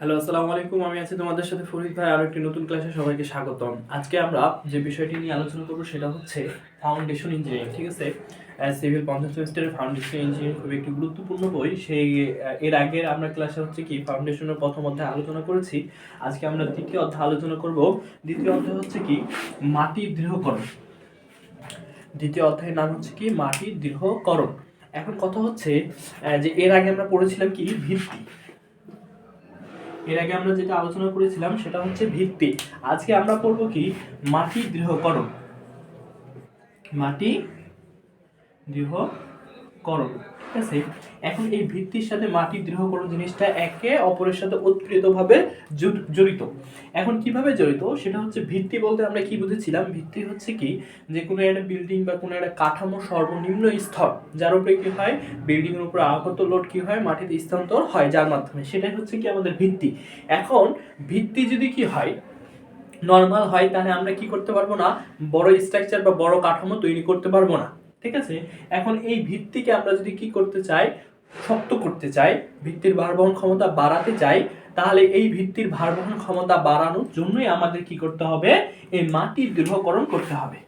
Hello, আসসালামু আলাইকুম। আমি আছি তোমাদের সাথে ফরিদ ভাই, আরও একটি নতুন ক্লাসে সবাইকে স্বাগতম। আজকে আমরা যে বিষয়টি নিয়ে আলোচনা করব সেটা হচ্ছে ফাউন্ডেশন ইঞ্জিনিয়ারিং ঠিক আছে? সিভিল পঞ্চম সেমিস্টারের ফাউন্ডেশন ইঞ্জিনিয়ারিং খুবই একটি গুরুত্বপূর্ণ বই। সেই এর আগের আমরা ক্লাসে হচ্ছে কি ফাউন্ডেশনের প্রথম অধ্যায় আলোচনা করেছি। আজকে আমরা দ্বিতীয় অধ্যায় আলোচনা করব। দ্বিতীয় অধ্যায় হচ্ছে কি মাটি দৃঢ়করণ। দ্বিতীয় অধ্যায়ের নাম হচ্ছে কি মাটি দৃঢ়করণ। এখন কথা হচ্ছে যে এর আগে আমরা পড়েছিলাম কি ভিত্তি। এর আগে আমরা যেটা আলোচনা করেছিলাম সেটা হচ্ছে ভিত্তি। আজকে আমরা পড়ব কি? মাটি দৃঢ়করণ। মাটি দৃঢ়করণ। ঠিক আছে? এখন এই ভিত্তির সাথে মাটি দৃঢ়করণ জিনিসটা একে অপরের সাথে ওতপ্রোতভাবে জড়- জড়িত। এখন কীভাবে জড়িত? সেটা হচ্ছে ভিত্তি বলতে আমরা কি বুঝেছিলাম? ভিত্তি হচ্ছে কি? যে কোনো একটা বিল্ডিং বা কোনো একটা কাঠামো সর্বনিম্ন স্তর, যার উপরে কি হয়? বিল্ডিং এর উপরে আগত লোড কি হয়? মাটিতে স্থানান্তর হয়, যার মাধ্যমে। সেটাই হচ্ছে কি আমাদের ভিত্তি। এখন ভিত্তি যদি কি হয় নর্মাল হয়, তাহলে আমরা কি করতে পারব না? বড় স্ট্রাকচার বা বড় কাঠামো তৈরি করতে পারব না। ঠিক আছে? এখন এই ভিত্তিকে আমরা যদি কি করতে চাই? শক্ত করতে চাই, ভিত্তির ভারবহন ক্ষমতা বাড়াতে চাই, তাহলে এই ভিত্তির ভারবহন ক্ষমতা বাড়ানোর জন্যই আমাদের কি করতে হবে? এই মাটির দৃঢ়করণ করতে হবে।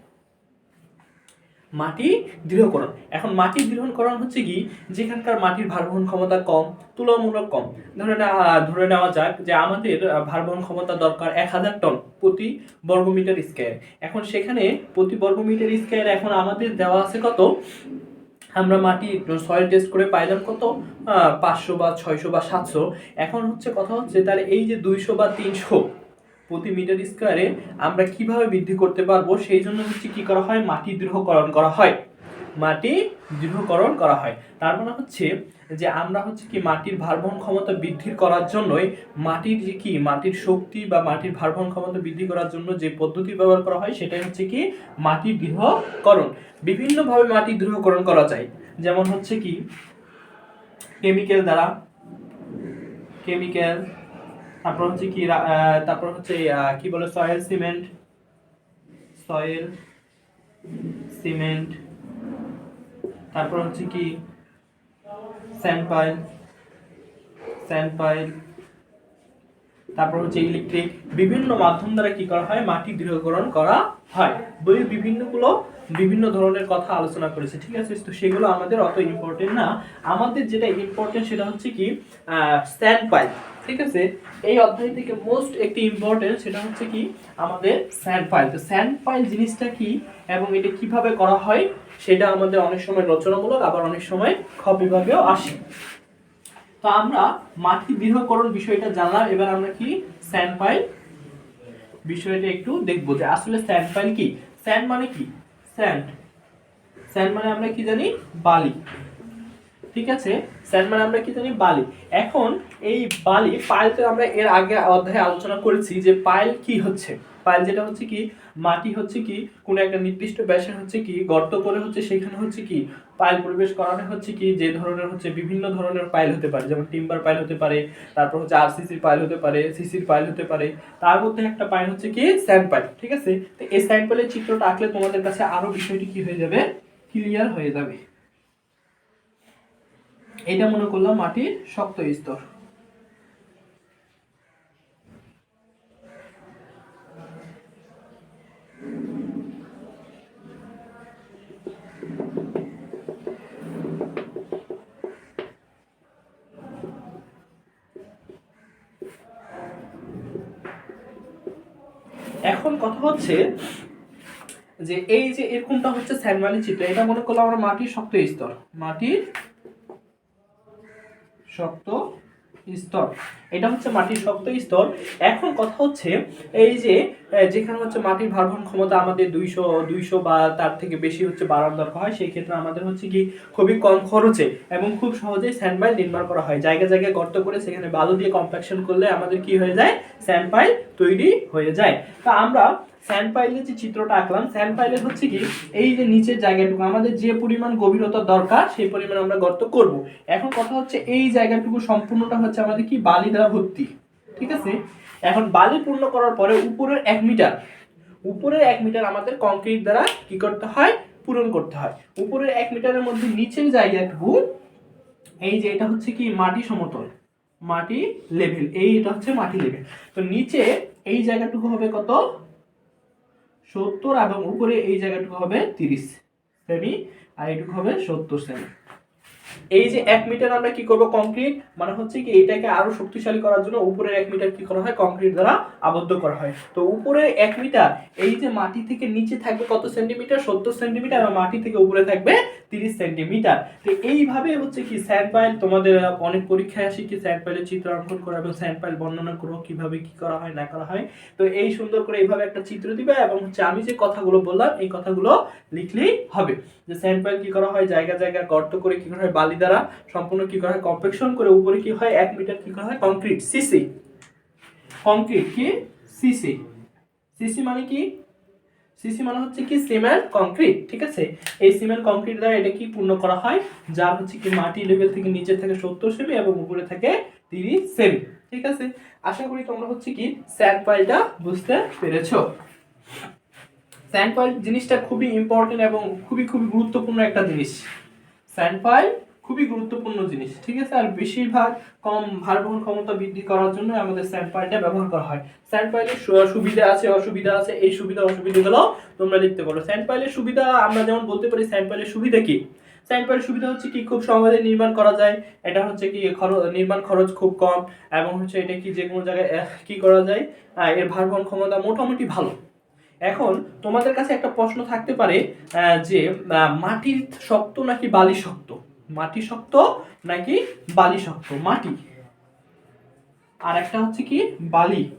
মাটি দৃঢ়করণ। এখন মাটির দৃঢ়করণ হচ্ছে কি? যেখানকার মাটির ভারবহন ক্ষমতা কম, তুলনামূলক কম। ধরে ধরে নেওয়া যাক যে আমাদের ভারবহন ক্ষমতা দরকার এক হাজার টন প্রতি বর্গমিটার স্কোয়ার। এখন সেখানে প্রতি বর্গমিটার স্কোয়ার এখন আমাদের দেওয়া আছে কত? আমরা মাটি সয়েল টেস্ট করে পাইলাম কত? পাঁচশো বা ছয়শো বা সাতশো। এখন হচ্ছে কথা হচ্ছে তাহলে এই যে দুইশো বা তিনশো প্রতি মিটার স্কোয়ারে আমরা কীভাবে বৃদ্ধি করতে পারব? সেই জন্য হচ্ছে কি করা হয়? মাটি দৃঢ়করণ করা হয়। মাটি দৃঢ়করণ করা হয়। তার মানে হচ্ছে যে আমরা হচ্ছে কি মাটির ভারবহন ক্ষমতা বৃদ্ধি করার জন্যই মাটির যে কি, মাটির শক্তি বা মাটির ভারবহন ক্ষমতা বৃদ্ধি করার জন্য যে পদ্ধতি ব্যবহার করা হয়, সেটাই হচ্ছে কি মাটির দৃঢ়করণ। বিভিন্নভাবে মাটি দৃঢ়করণ করা যায়। যেমন হচ্ছে কি কেমিক্যাল দ্বারা কেমিক্যাল তারপর হচ্ছে কি তারপর হচ্ছে কি বলে, সয়েল সিমেন্ট? Soil cement. তারপর হচ্ছে কি, স্যান্ড পাইল। Sand pile. তারপর হচ্ছে ইলেকট্রিক বিভিন্ন মাধ্যম দ্বারা কি করা হয়? মাটি দৃঢ়করণ করা হয়। বইয়ের বিভিন্নগুলো বিভিন্ন ধরনের কথা আলোচনা করেছে, ঠিক আছে? তো সেগুলো আমাদের অত ইম্পর্টেন্ট না। আমাদের যেটা ইম্পর্টেন্ট সেটা হচ্ছে কি স্ট্যান্ড পাইল ঠিক আছে? এই অধ্যায় থেকে মোস্ট একটি ইম্পর্টেন্ট সেটা হচ্ছে কি, আমাদের স্যান্ড পাইল তো স্যান্ড পাইল জিনিসটা কি এবং এটা কীভাবে করা হয়, সেটা আমাদের অনেক সময় রচনামূলক, আবার অনেক সময় খ বিভাগেও আসে। তো আমরা মাটি দৃঢ়করণ বিষয়টা জানলাম, এবার আমরা কি স্যান্ড পাইল বিষয়টা একটু দেখব যে আসলে স্যান্ড পাইল কি? স্যান্ড মানে কি? স্যান্ড স্যান্ড মানে আমরা কি জানি? বালি। ঠিক আছে? স্যান্ড মানে আমরা কি জানি, বালি। এখন এই বালি পাইলতে আমরা এর আগে অধ্যায়ে আলোচনা করেছি যে পাইল কি হচ্ছে। পাইল যেটা হচ্ছে কি, মাটি হচ্ছে কি, কোনো একটা নির্দিষ্ট ব্যাসের হচ্ছে কি, গর্ত করে হচ্ছে, সেখানে হচ্ছে কি, পাইল পরিবেশ করানো হচ্ছে কি, যে ধরনের হচ্ছে বিভিন্ন ধরনের পাইল হতে পারে। যেমন টিম্বার পাইল হতে পারে, তারপর হচ্ছে আর সিসির পাইল হতে পারে, সিসির পাইল হতে পারে। তার মধ্যে একটা পাইল হচ্ছে কি, স্যান্ড পাইল, ঠিক আছে? তো এই স্যান্ড পাইলের চিত্রটা আঁকলে তোমাদের কাছে আরও বিষয়টি কি হয়ে যাবে? ক্লিয়ার হয়ে যাবে। এটা মনে করলাম মাটির শক্ত স্তর। এখন কথা হচ্ছে যে এই যে এরকমটা হচ্ছে স্যানমালি চিত্র, এটা মনে করলাম আমরা মাটির শক্ত স্তর। মাটির শক্ত স্তর। এটা হচ্ছে মাটির শক্ত স্তর। এখন কথা হচ্ছে এই যে যেখানে হচ্ছে মাটির ভারবহন ক্ষমতা আমাদের দুইশো দুইশো বা তার থেকে বেশি হচ্ছে বাড়ানো দরকার হয়, সেই ক্ষেত্রে আমাদের হচ্ছে কি খুবই কম খরচে এবং খুব সহজেই স্যান্ডপাইল নির্মাণ করা হয়। জায়গায় জায়গায় গর্ত করে সেখানে বালু দিয়ে কম্প্যাকশন করলে আমাদের কি হয়ে যায়? স্যান্ডপাইল তৈরি হয়ে যায়। তা আমরা স্যান্ড পাইলের যে চিত্রটা আঁকলাম স্যান্ড পাইলের হচ্ছে কি, এই যে নিচের জায়গাটুকু, আমাদের যে পরিমাণ গভীরতা দরকার, সেই পরিমাণ আমরা গর্ত করব। এখন কথা হচ্ছে এই জায়গাটুকু সম্পূর্ণটা হচ্ছে আমাদের কি, বালি দ্বারা ভর্তি, ঠিক আছে? এখন বালি পূর্ণ করার পরে উপরের এক মিটার, উপরের এক মিটার আমাদের কংক্রিট দ্বারা কি করতে হয়, পূরণ করতে হয়। উপরের এক মিটারের মধ্যে নিচের জায়গাটুকু, এই যে এটা হচ্ছে কি, মাটি সমতল, মাটি লেভেল এইটা হচ্ছে মাটি লেভেল তো নিচে এই জায়গাটুকু হবে কত? সত্তর এবং উপরে এই জায়গাটুকু হবে তিরিশ সেমি, আর এইটুকু হবে সত্তর সেমি। এই যে এক মিটার আমরা কি করব? কংক্রিট মানে হচ্ছে কি এটাকে আরও শক্তিশালী করার জন্য উপরের এক মিটার কি করা হয়? কংক্রিট দ্বারা আবদ্ধ করা হয়। তো উপরে এক মিটার, এই যে মাটি থেকে নিচে থাকবে কত সেন্টিমিটার? সত্তর সেন্টিমিটার, আর মাটি থেকে উপরে থাকবে তিরিশ সেন্টিমিটার তো এইভাবে হচ্ছে কি স্যান্ড পাইল তোমাদের অনেক পরীক্ষায় আসে কি স্যান্ড পাইলের চিত্র অঙ্কন করা এবং স্যান্ড পাইল বর্ণনা করো, কীভাবে কি করা হয়, না করা হয়। তো এই সুন্দর করে এইভাবে একটা চিত্র দিবে এবং হচ্ছে আমি যে কথাগুলো বললাম, এই কথাগুলো লিখলেই হবে। যে স্যান্ড পাইল কি করা হয়, জায়গা জায়গা, গর্ত করে কি করা হয়, বালি দ্বারা সম্পূর্ণ কি করা হয় কম্পেকশন করে উপরে কি হয়, এক মিটার কি করা হয় কংক্রিট সিসি কংক্রিট কি? সিসি সিসি মানে কি? সিসি মানে হচ্ছে কি সিমেন্ট কংক্রিট ঠিক আছে? এই সিমেন্ট কংক্রিট দ্বারা এটা কি পূর্ণ করা হয়? যার হচ্ছে কি মাটি লেভেল থেকে নিচে থেকে সত্তর সেমি এবং উপরে থেকে তিরিশ সেমি, ঠিক আছে? আশা করি তোমরা হচ্ছে কি স্যান্ড পাইলটা বুঝতে পেরেছ। স্যান্ড পাইল জিনিসটা খুবই ইম্পর্টেন্ট এবং খুবই খুবই গুরুত্বপূর্ণ একটা জিনিস। স্যান্ড পাইল খুবই গুরুত্বপূর্ণ জিনিস, ঠিক আছে? আর বেশিরভাগ কম ভারবহন ক্ষমতা বৃদ্ধি করার জন্য আমাদের স্যান্ড পাইলটা ব্যবহার করা হয়। স্যান্ড পাইলের সুবিধা আছে, অসুবিধা আছে, এই সুবিধা, অসুবিধাগুলো তোমরা লিখতে পারো। স্যান্ড পাইলের সুবিধা, আমরা যেমন বলতে পারি স্যান্ড পাইলের সুবিধা কি? স্যান্ড পাইলের সুবিধা হচ্ছে কি, খুব সহজে নির্মাণ করা যায়। এটা হচ্ছে কি, খরচ, নির্মাণ খরচ খুব কম এবং হচ্ছে এটা কি, যে কোনো জায়গায় কি করা যায়? এর ভারবহন ক্ষমতা মোটামুটি ভালো। এখন তোমাদের কাছে একটা প্রশ্ন থাকতে পারে যে মাটির শক্ত নাকি বালি শক্ত? মাটি শক্ত নাকি বালি শক্ত? মাটি। আর একটা হচ্ছে কি? বালি।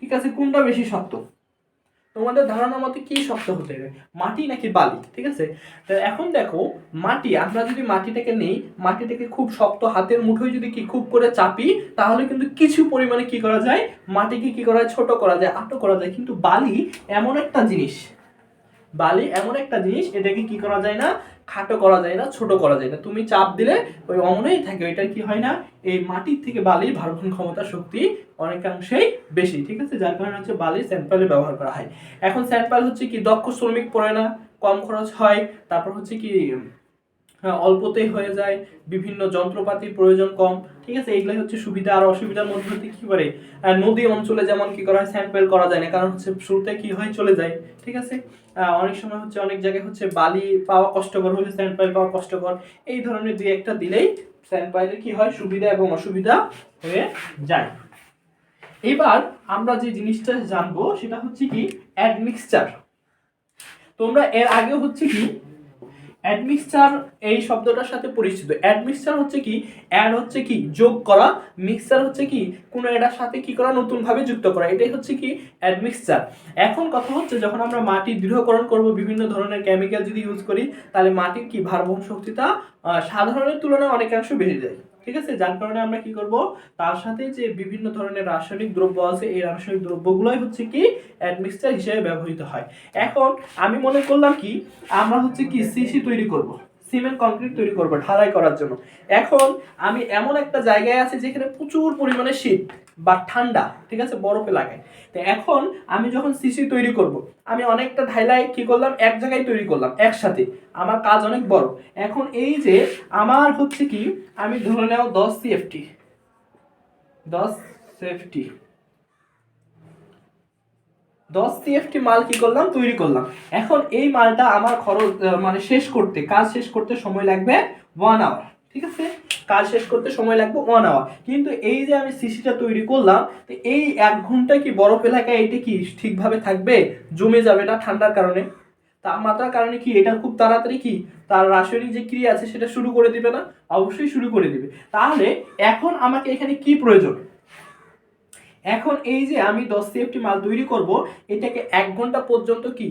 ঠিক আছে, কোনটা বেশি শক্ত? তোমাদের ধারণা মতে কি শক্ত হতে হবে? মাটি নাকি বালি? ঠিক আছে? এখন দেখো, মাটি, আমরা যদি মাটিটাকে নেই, মাটিটাকে খুব শক্ত হাতের মুঠোয় যদি কি খুব করে চাপি, তাহলে কিন্তু কিছু পরিমাণে কি করা যায়? মাটিকে কি করা যায়? ছোট করা যায় আটো করা যায়। কিন্তু বালি এমন একটা জিনিস বালি এমন একটা জিনিস, এটাকে কি করা যায় না? খাটো করা যায় না, ছোট করা যায় না। তুমি চাপ দিলে ওই অমনেই থাকে এটা কি হয় না? এই মাটির থেকে বালির ভারবহন ক্ষমতা শক্তি অনেকাংশেই বেশি, ঠিক আছে? যার কারণে হচ্ছে বালি স্যাম্পালে ব্যবহার করা হয়। এখন স্যাম্পাল হচ্ছে কি, দক্ষ শ্রমিক পড়ে না, কম খরচ হয়, তারপর হচ্ছে কি অল্পতেই হয়ে যায়, বিভিন্ন যন্ত্রপাতির প্রয়োজন কম, ঠিক আছে? এগুলাই হচ্ছে সুবিধা আর অসুবিধার মধ্যে হতে কি করে? নদী অঞ্চলে যেমন কি করা হয় স্যাম্পেল করা যায় না, কারণ হচ্ছে শুরুতে কি হয়, চলে যায়, ঠিক আছে? অনেক সময় হচ্ছে অনেক জায়গায় হচ্ছে বালি পাওয়া কষ্টকর, হলে স্যাম্পেল পাওয়া কষ্টকর, এই ধরনের দুই একটা দিলেই স্যাম্পেলের কি হয়, সুবিধা এবং অসুবিধা হয়ে যায়। এবার আমরা যে জিনিসটা জানব, সেটা হচ্ছে কি অ্যাডমিক্সচার তোমরা এর আগে হচ্ছে কি অ্যাডমিক্সচার এই শব্দটার সাথে পরিচিত। অ্যাডমিক্সচার হচ্ছে কি? অ্যাড হচ্ছে কি? যোগ করা। মিক্সচার হচ্ছে কি? কোনো এটার সাথে কি করা? নতুনভাবে যুক্ত করা। এটাই হচ্ছে কি? অ্যাডমিক্সচার এখন কথা হচ্ছে, যখন আমরা মাটি দৃঢ়করণ করব, বিভিন্ন ধরনের কেমিক্যাল যদি ইউজ করি, তাহলে মাটির কি ভারবহন শক্তিটা সাধারণের তুলনায় অনেকাংশ বেড়ে যায়। ঠিক আছে? যার কারণে আমরা কি করব? তার সাথে যে বিভিন্ন ধরনের রাসায়নিক দ্রব্য আছে, এই রাসায়নিক দ্রব্যগুলোই হচ্ছে কি অ্যাডমিক্সচার হিসেবে ব্যবহৃত হয়। এখন আমি মনে করলাম কি, আমরা হচ্ছে কি সিসি তৈরি করব, সিমেন্ট, কংক্রিট তৈরি করব ঢালাই করার জন্য। এখন আমি এমন একটা জায়গায় আছি যেখানে প্রচুর পরিমাণে শীত। বা ঠান্ডা, ঠিক আছে? বরফে এলাকায় তো এখন আমি যখন সিসি তৈরি করব, আমি অনেকটা ঢাইলাই কি করলাম? এক জায়গায় তৈরি করলাম, একসাথে। আমার কাজ অনেক বড়। এখন এই যে আমার হচ্ছে কি, আমি ধরে নাও দশ সিএফটি দশ সেফটি দশ সিএফটি মাল কি করলাম? তৈরি করলাম। এখন এই মালটা আমার খরচ মানে শেষ করতে, কাজ শেষ করতে সময় লাগবে ওয়ান আওয়ার ঠিক আছে? কাজ শেষ করতে সময় লাগবে ওয়ান আওয়ার কিন্তু এই যে আমি সিসিটা তৈরি করলাম, তো এই এক ঘণ্টা কি বরফ এলাকায় এটা কি ঠিকভাবে থাকবে? জমে যাবে না ঠান্ডার কারণে? তাপমাত্রার কারণে কি? এটা খুব তাড়াতাড়ি কি? তার রাসায়নিক যে ক্রিয়া আছে সেটা শুরু করে দিবে না? অবশ্যই শুরু করে দিবে। তাহলে এখন আমাকে এখানে কি প্রয়োজন? এখন এই যে আমি দশ সিএফটি মাল তৈরি করব, এটাকে এক ঘণ্টা পর্যন্ত কি?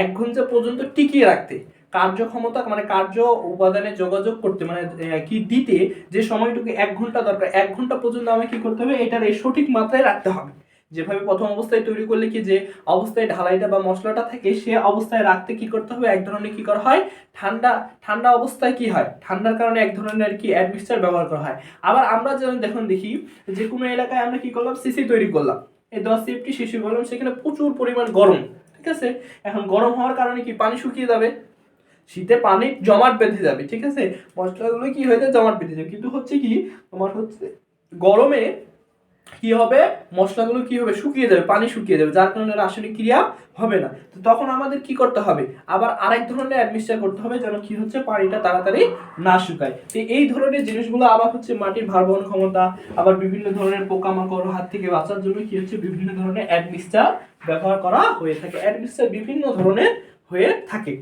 এক ঘণ্টা পর্যন্ত টিকিয়ে রাখতে। কার্যক্ষমতা মানে কার্য উপাদানে যোগাযোগ করতে মানে কি দিতে যে সময়টুকু এক ঘণ্টা দরকার, এক ঘণ্টা পর্যন্ত আমাকে কি করতে হবে? এটার এই সঠিক মাত্রায় রাখতে হবে। যেভাবে প্রথম অবস্থায় তৈরি করলে কি যে অবস্থায় ঢালাইটা বা মশলাটা থাকে, সে অবস্থায় রাখতে কি করতে হবে? এক ধরনের কি করা হয়? ঠান্ডা ঠান্ডা অবস্থায় কি হয়? ঠান্ডার কারণে এক ধরনের আর কি অ্যাডমিক্সচার ব্যবহার করা হয়। আবার আমরা যেমন দেখুন দেখি, যে কোনো এলাকায় আমরা কি করলাম? সিসি তৈরি করলাম। এই দশ সিএফটি শিশু করলাম সেখানে প্রচুর পরিমাণ গরম, ঠিক আছে? এখন গরম হওয়ার কারণে কি পানি শুকিয়ে যাবে? শীতে পানি জমাট বেঁধে যাবে, ঠিক আছে? মশলাগুলো কি হয়ে যায়? জমাট বেঁধে যাবে। কিন্তু হচ্ছে কি, তোমার হচ্ছে গরমে কি হবে? মশলাগুলো কি হবে? শুকিয়ে যাবে, পানি শুকিয়ে যাবে, যার কারণে রাসায়নিক ক্রিয়া হবে না। তো তখন আমাদের কি করতে হবে? আবার আরেক ধরনের অ্যাডমিক্সচার করতে হবে, যেন কি হচ্ছে? পানিটা তাড়াতাড়ি না শুকায়। তো এই ধরনের জিনিসগুলো আবার হচ্ছে মাটির ভারবহন ক্ষমতা, আবার বিভিন্ন ধরনের পোকামাকড় হাত থেকে বাঁচার জন্য কি হচ্ছে? বিভিন্ন ধরনের অ্যাডমিক্সচার ব্যবহার করা হয়ে থাকে। অ্যাডমিক্সচার বিভিন্ন ধরনের হয়ে থাকে।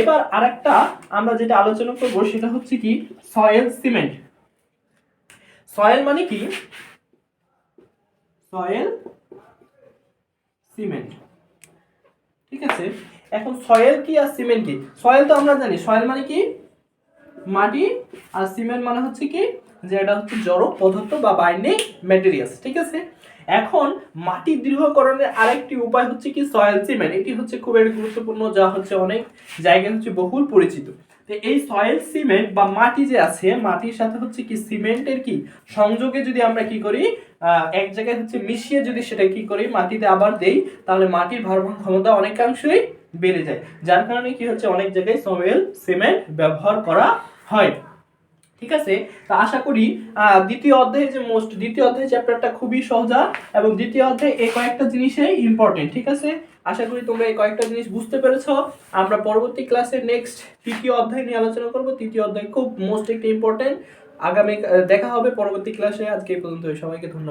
এবার আরেকটা আমরা যেটা আলোচনা করব সেটা হচ্ছে কি, সয়েল সিমেন্ট। সয়েল মানে কি? Soil cement. ঠিক আছে? এখন সয়েল কি আর সিমেন্ট কি? সয়েল তো আমরা জানি। সয়েল মানে কি? মাটি। আর সিমেন্ট মানে হচ্ছে কি? যে এটা হচ্ছে জড় পদার্থ বা বাইন্ডিং ম্যাটেরিয়ালস ঠিক আছে? এখন মাটি দৃঢ়করণের আরেকটি উপায় হচ্ছে কি সয়েল সিমেন্ট এটি হচ্ছে খুব গুরুত্বপূর্ণ, যা হচ্ছে অনেক জায়গায় হচ্ছে বহুল পরিচিত। তো এই সয়েল সিমেন্ট বা মাটি যে আছে, মাটির সাথে হচ্ছে কি সিমেন্টের কি সংযোগে যদি আমরা কি করি এক জায়গায় হচ্ছে মিশিয়ে যদি সেটা কি করি, মাটিতে আবার দেই, তাহলে মাটির ভারবহন ক্ষমতা অনেকাংশই বেড়ে যায়। যার কারণে কি হচ্ছে, অনেক জায়গায় সয়েল সিমেন্ট ব্যবহার করা হয়। ঠিক আছে? তো আশা করি দ্বিতীয় অধ্যায়ের যে মোস্ট দ্বিতীয় অধ্যায়ের চ্যাপ্টারটা খুবই সহজা এবং দ্বিতীয় অধ্যায় এই কয়েকটা জিনিসই ইম্পর্টেন্ট ঠিক আছে? আশা করি তোমরা এই কয়েকটা জিনিস বুঝতে পেরেছ। আমরা পরবর্তী ক্লাসে নেক্সট তৃতীয় অধ্যায় নিয়ে আলোচনা করব। তৃতীয় অধ্যায় খুব মোস্ট একটা ইম্পর্টেন্ট আগামী দেখা হবে পরবর্তী ক্লাসে আজকে এই পর্যন্ত সবাইকে ধন্যবাদ।